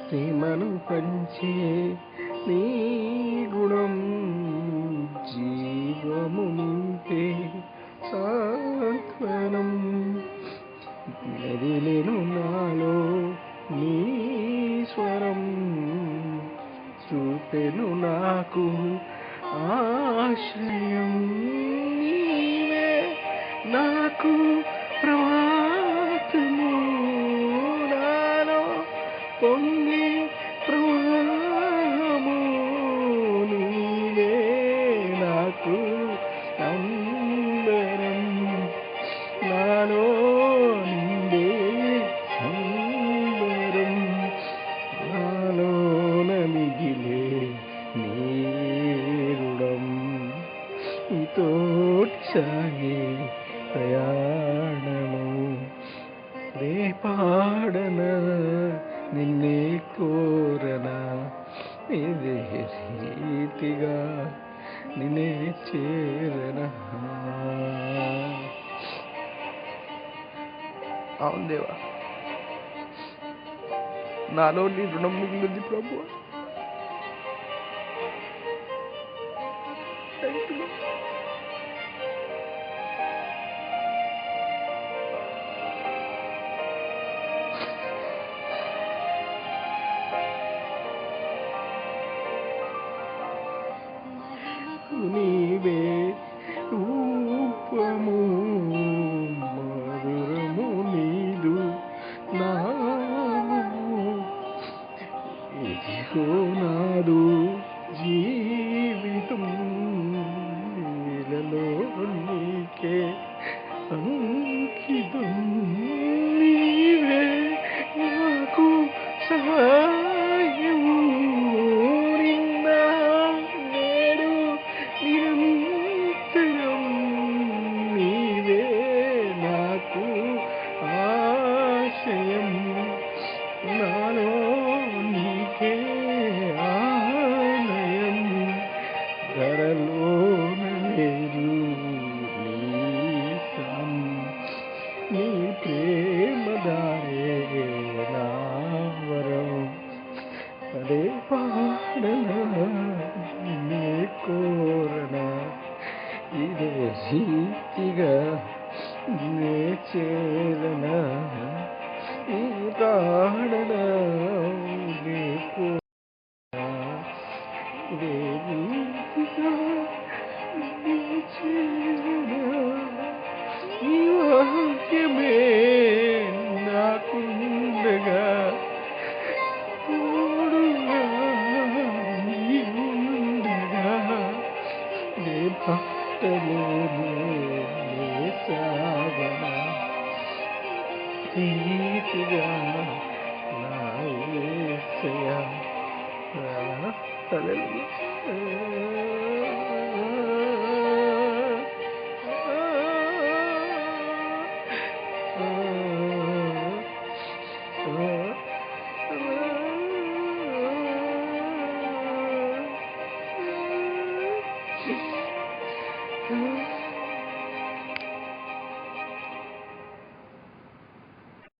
ప్రేమను పంచే నీ గుణం జీవము నింపే సాత్వనం. మెదిలేను నాలో నీ స్వరం చూపెను నాకు ఆశ్రయం నీవే నాకు నాలో నిండే సంబరం నాలోన మిగిలే నీరుడం. నీతో సాగే ప్రయాణము రేపాడన నిన్నే కోరన. ఇదే రీతిగా నిన్నే అవును దేవా నాలో నీ రుణం మిగిలింది ప్రభు థ్యాంక్ ఇదిగో నాదు జీవితం నీలలో నీకే అంకితం నీవే నాకు సహాయము నిన్న నేడు నిరంతరం నీవే నాకు ఆశయం నాలో കരലോലം നീ പ്രേമദാരേണാവരം അതേ പാടണ നീ കോരണ ഇതേ രീതിക നീ ചേരണ ഈ പാടണ നീ കോരണ ദേവീ యోగ్యమే నాకుండగా తోడుగా నీవుండగా నీ భక్తలోనే సాగనా నీతిగా నా ఏసయా Hallelujah. Mm-hmm.